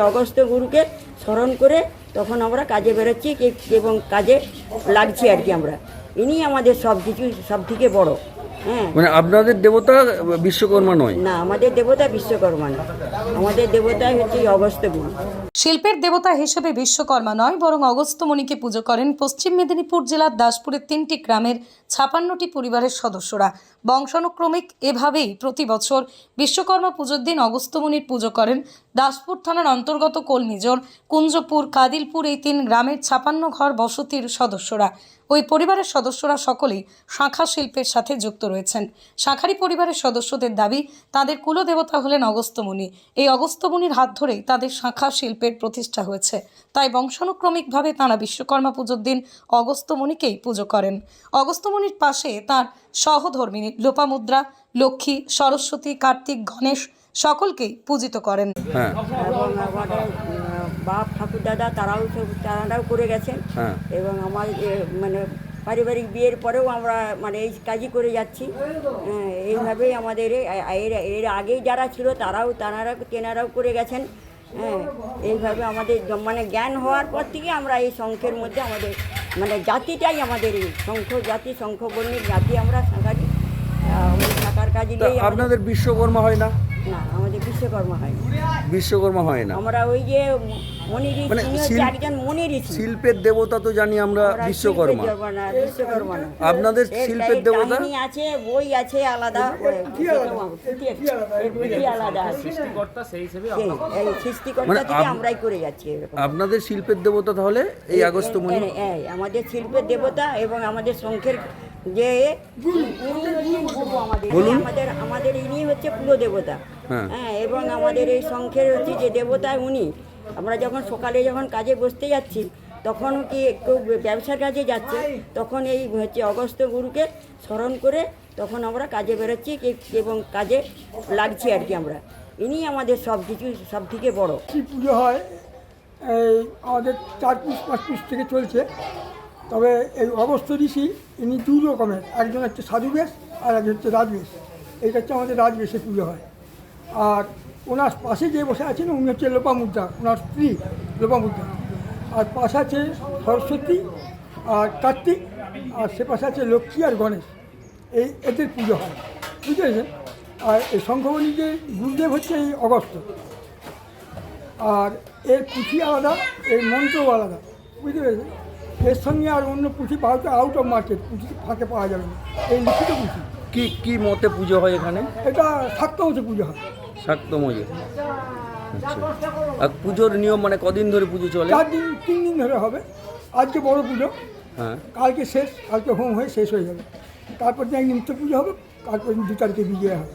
অগস্ত গুরুকে স্মরণ করে তখন আমরা কাজে বেরোচ্ছি কে- এবং কাজে লাগছি আর কি আমরা। ইনি আমাদের সব কিছু সব থেকে বড়। হ্যাঁ। মানে আপনাদের দেবতা বিশ্বকর্মা নয়? না আমাদের দেবতা বিশ্বকর্মা নয়। আমাদের দেবতাই হচ্ছে অগস্ত গুরু। শিল্পের দেবতা হিসেবে বিশ্বকর্মা নয়, বরং অগস্ত্যমণিকে পুজো করেন পশ্চিম মেদিনীপুর জেলার দাসপুরের তিনটি গ্রামের ছাপান্নটি পরিবারের সদস্যরা। বংশানুক্রমিক এভাবেই প্রতি বছর বিশ্বকর্মা পুজোর দিন অগস্ত্যমণির পুজো করেন দাসপুর থানার অন্তর্গত কলমিজর, কুঞ্জপুর, কাদিলপুর এই তিন গ্রামের ছাপান্ন ঘর বসতির সদস্যরা। ওই পরিবারের সদস্যরা সকলেই শাঁখা শিল্পের সাথে যুক্ত রয়েছেন। শাঁখারি পরিবারের সদস্যদের দাবি, তাদের কুলদেবতা হলেন অগস্ত্যমুনি এই অগস্ত্যমুনির হাত ধরেই তাদের শাঁখা শিল্পের প্রতিষ্ঠা হয়েছে। তাই বংশানুক্রমিকভাবে তাঁরা বিশ্বকর্মা পুজোর দিন অগস্ত্যমুনিকেই পুজো করেন। অগস্ত্যমুনির পাশে তাঁর সহধর্মিনী লোপামুদ্রা লক্ষ্মী সরস্বতী কার্তিক গণেশ সকলকেই পূজিত করেন। হ্যাঁ। বাপ ঠাকুর দাদা তারাও তারাও করে গেছেন। হ্যাঁ। এবং আমার মানে পারিবারিক বিয়ের পরেও আমরা মানে এই কাজই করে যাচ্ছি। হ্যাঁ, এইভাবেই আমাদের এর এর আগে যারা ছিল তারাও তারা তেনারাও করে গেছেন। হ্যাঁ এইভাবে আমাদের মানে জ্ঞান হওয়ার পর থেকে আমরা এই শঙ্খের মধ্যে আমাদের মানে জাতিটাই আমাদের এই শঙ্খ জাতি শঙ্খ বর্ণিক জাতি আমরা সাঁকারি ওই থাকার কাজে আপনাদের বিশ্বকর্মা হয় না? না আমাদের বিশ্বকর্মা হয় না। বিশ্বকর্মা হয় না। আমরা ওই যে মনি মানে একজন মনি শিল্পের দেবতা তো জানি আমরা বিশ্বকর্মা। না। আপনাদের এর শিল্পের দেবতা? কাহিনী আছে বই আছে আলাদা পুঁথি এর পুঁথি আলাদা আছে। সেই, এই সৃষ্টিকর্তা মানে থেকে আপ- আমরাই করে যাচ্ছি এরকম। আপনাদের শিল্পের দেবতা তাহলে এই এই- এই, আমাদের শিল্পের দেবতা এবং আমাদের শঙ্খের যে গুরু আমাদের আমাদের আমাদের ইনি হচ্ছে কুলো দেবতা। হ্যাঁ। হ্যাঁ এবং আমাদের এই শঙ্খের হচ্ছে যে দেবতা উনি। আমরা যখন সকালে যখন কাজে বসতে যাচ্ছি তখন কি কেউ ব্যবসার কাজে যাচ্ছে তখন এই হচ্ছে অগস্ত গুরুকে স্মরণ করে তখন আমরা কাজে বেরোচ্ছি কে- এবং কাজে লাগছি আর কি আমরা। ইনি আমাদের সব কিছু সব থেকে বড়। পুজো হয় এই আমাদের চার পিস পাঁচ পিস থেকে চলছে। তবে এই অগস্ত ঋষি ইনি দু রকমের। একজন হচ্ছে সাধু বেশ, আর একজন হচ্ছে রাজবেশ এইটা হচ্ছে আমাদের রাজবেশে পুজো হয়। আর ওনার পাশে যে বসে আছেন, উনি হচ্ছে লোপামুদ্রা ওনার স্ত্রী লোপামুদ্রা আর পাশে আছে সরস্বতী, আর কার্তিক, আর সে পাশে আছে লক্ষ্মী আর গণেশ। এই এদের পুজো হয়। বুঝতে পেরেছেন? আর এই শঙ্খমণি যে গুরুদেব হচ্ছে এই অগস্ত আর এর পুঁথি আলাদা, এর মন্ত্রও আলাদা। বুঝতে পেরেছেন? এর সঙ্গে আর অন্য পুঁথি যায় আউট অফ মার্কেট পুঁথি ফাঁকে পাওয়া যাবে না। এই লিখিত পুঁথি। কি কি মতে পুজো হয় এখানে? এটা শাক্তমতে পুজো হয়। শাক্তমজে আচ্ছা। আর পুজোর নিয়ম মানে কদিন ধরে পুজো চলে? চার দিন তিন দিন ধরে হবে। আজকে বড় পুজো। হ্যাঁ। কালকে শেষ কালকে হোম হয়ে শেষ হয়ে যাবে। তারপর দিন নিত্য পুজো হবে তারপর দিন দু তারিখে বিজয় হবে।